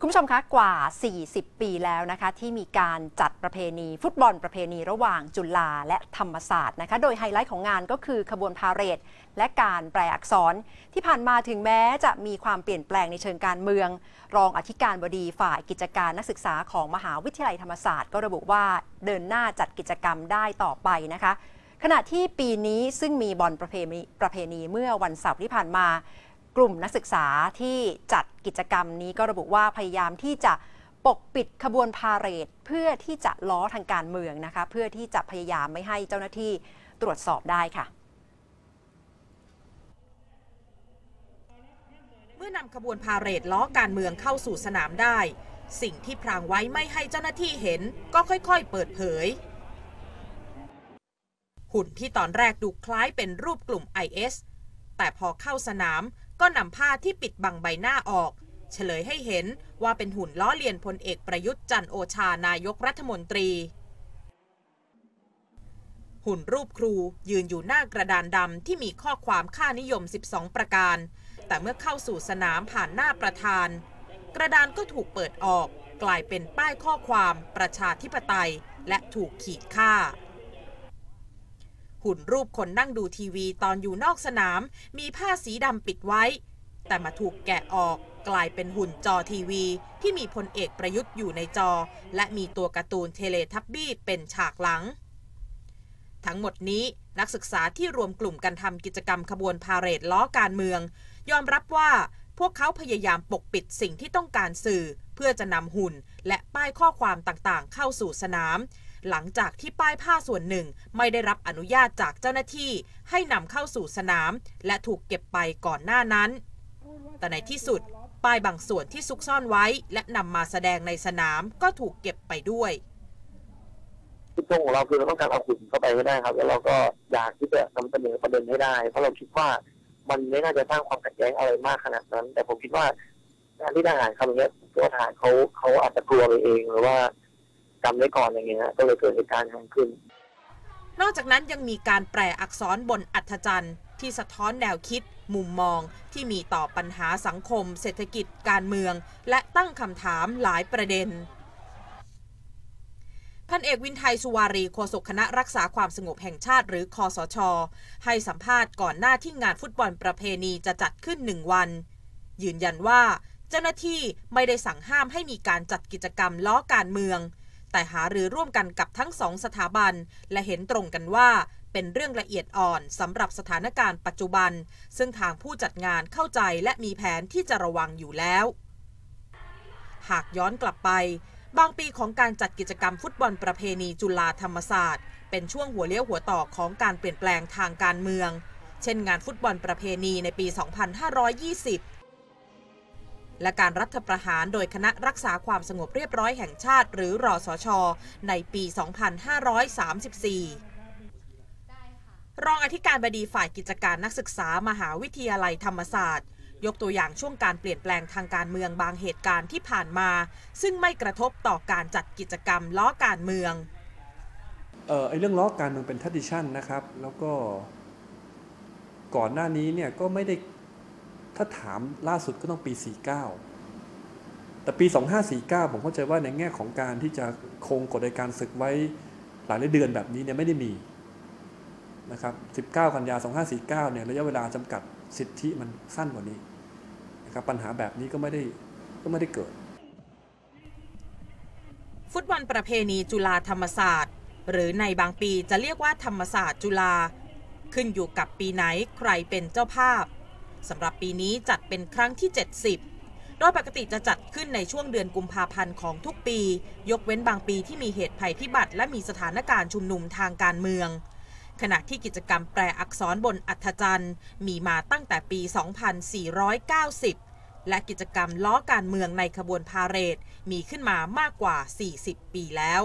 คุณผู้ชมคะกว่า 40 ปีแล้วนะคะที่มีการจัดประเพณี ฟุตบอลประเพณีระหว่างจุฬาและธรรมศาสตร์นะคะ โดยไฮไลท์ของงานก็คือขบวนพาเหรดและการแปลอักษร ที่ผ่านมาถึงแม้จะมีความเปลี่ยนแปลงในเชิงการเมือง รองอธิการบดีฝ่ายกิจการนักศึกษาของมหาวิทยาลัยธรรมศาสตร์ ก็ระบุว่าเดินหน้าจัดกิจกรรมได้ต่อไปนะคะขณะที่ปีนี้ซึ่งมีบอลประเพณีประเพณีเมื่อวันเสาร์ที่ผ่านมา กลุ่มนักศึกษาที่จัดกิจกรรมนี้ก็ระบุว่าพยายามที่จะปกปิดขบวนพาเหรดเพื่อที่จะล้อทางการเมืองนะคะ เพื่อที่จะพยายามไม่ให้เจ้าหน้าที่ตรวจสอบได้ค่ะเมื่อนำขบวนพาเหรดล้อการเมืองเข้าสู่สนามได้ สิ่งที่พรางไว้ไม่ให้เจ้าหน้าที่เห็นก็ค่อยๆ เปิดเผย หุ่นที่ตอนแรกดูคล้ายเป็นรูปกลุ่ม IS แต่พอเข้าสนาม ก็นำผ้าที่ปิดบังใบหน้าออก เฉลยให้เห็นว่าเป็นหุ่นล้อเลียนพลเอกประยุทธ์จันโอชานายกรัฐมนตรี หุ่นรูปครูยืนอยู่หน้ากระดานดำที่มีข้อความค่านิยม 12 ประการ แต่เมื่อเข้าสู่สนามผ่านหน้าประธาน กระดานก็ถูกเปิดออก กลายเป็นป้ายข้อความประชาธิปไตย และถูกขีดค่า หุ่นรูปคนนั่งดูทีวีตอนอยู่นอกสนาม มีผ้าสีดำปิดไว้ แต่มาถูกแกะออกกลายเป็นหุ่นจอทีวี ที่มีพลเอกประยุทธ์อยู่ในจอ และมีตัวการ์ตูนเทเลทับบี้เป็นฉากหลัง ทั้งหมดนี้นักศึกษาที่รวมกลุ่มกันทำกิจกรรมขบวนพาเหรดล้อการเมือง ยอมรับว่าพวกเขาพยายามปกปิดสิ่งที่ต้องการสื่อ เพื่อจะนำหุ่น และป้ายข้อความต่างๆ เข้าสู่สนาม หลังจากที่ป้ายผ้าส่วนหนึ่งไม่ได้รับอนุญาตจากเจ้าหน้าที่ ให้นำเข้าสู่สนาม และถูกเก็บไปก่อนหน้านั้น แต่ในที่สุด ป้ายบางส่วนที่ซุกซ่อนไว้ และนำมาแสดงในสนามก็ถูกเก็บไปด้วยจุดประสงค์ของเราคือเราต้องการเอาหุ่นเข้าไปให้ได้ครับ แล้วเราก็อยากที่จะนำเสนอประเด็นให้ได้ เพราะเราคิดว่ามันไม่น่าจะสร้างความขัดแย้งอะไรมากขนาดนั้น แต่ผมคิดว่าการที่ทหารทำอย่างเงี้ยตัวทหารเขาเขาอาจจะกลัวไปเองหรือว่า จำไว้ก่อนอย่างเงี้ยก็เลยเกิดเหตุการณ์ทั้งขึ้น นอกจากนั้นยังมีการแปลอักษรบนอัฐจันทร์ที่สะท้อนแนวคิด มุมมองที่มีต่อปัญหาสังคม เศรษฐกิจการเมือง และตั้งคำถามหลายประเด็นพันเอกวินไทยสุวารีโฆษกคณะรักษาความสงบแห่งชาติหรือคอสช ให้สัมภาษณ์ก่อนหน้าที่งานฟุตบอลประเพณีจะจัดขึ้นหนึ่งวัน ยืนยันว่า เจ้าหน้าที่ไม่ได้สั่งห้ามให้มีการจัดกิจกรรมล้อการเมือง แต่หารือร่วมกันกับทั้งสองสถาบัน และเห็นตรงกันว่าเป็นเรื่องละเอียดอ่อนสำหรับสถานการณ์ปัจจุบัน ซึ่งทางผู้จัดงานเข้าใจและมีแผนที่จะระวังอยู่แล้ว หากย้อนกลับไป บางปีของการจัดกิจกรรมฟุตบอลประเพณีจุฬาธรรมศาสตร์ เป็นช่วงหัวเลี้ยวหัวต่อของการเปลี่ยนแปลงทางการเมือง เช่นงานฟุตบอลประเพณีในปี 2520 และการรัฐประหารโดยคณะรักษาความสงบเรียบร้อยแห่งชาติหรือรอสช ในปี 2534รองอธิการบดีฝ่ายกิจการนักศึกษามหาวิทยาลัยธรรมศาสตร์ ยกตัวอย่างช่วงการเปลี่ยนแปลงทางการเมืองบางเหตุการณ์ที่ผ่านมา ซึ่งไม่กระทบต่อการจัดกิจกรรมล้อการเมืองเออไอเรื่องล้อการเมืองเป็นทัดิชันนะครับ แล้วก็ก่อนหน้านี้เนี่ยก็ไม่ได้ ถ้าถามล่าสุดก็ต้องปี 49 แต่ปี 2549 ผมเข้าใจว่าในแง่ของการที่จะคงกฎในการศึกไว้หลายเดือนแบบนี้เนี่ยไม่ได้มีนะครับ 19 กันยา 2549 เนี่ยระยะเวลาจำกัดสิทธิมันสั้นกว่านี้นะครับปัญหาแบบนี้ก็ไม่ได้ก็ไม่ได้เกิด ฟุตบอลประเพณีจุฬาธรรมศาสตร์ หรือในบางปีจะเรียกว่าธรรมศาสตร์จุฬาขึ้นอยู่กับปีไหนใครเป็นเจ้าภาพ สำหรับปีนี้จัดเป็นครั้งที่ 70 โดยปกติจะจัดขึ้นในช่วงเดือนกุมภาพันธ์ของทุกปี ยกเว้นบางปีที่มีเหตุภัยพิบัติ และมีสถานการณ์ชุมนุมทางการเมือง ขณะที่กิจกรรมแปลอักษรบนอัฐจันทร์ มีมาตั้งแต่ปี 2490 และกิจกรรมล้อการเมืองในขบวนพาเหรดมีขึ้นมามากกว่า 40 ปีแล้ว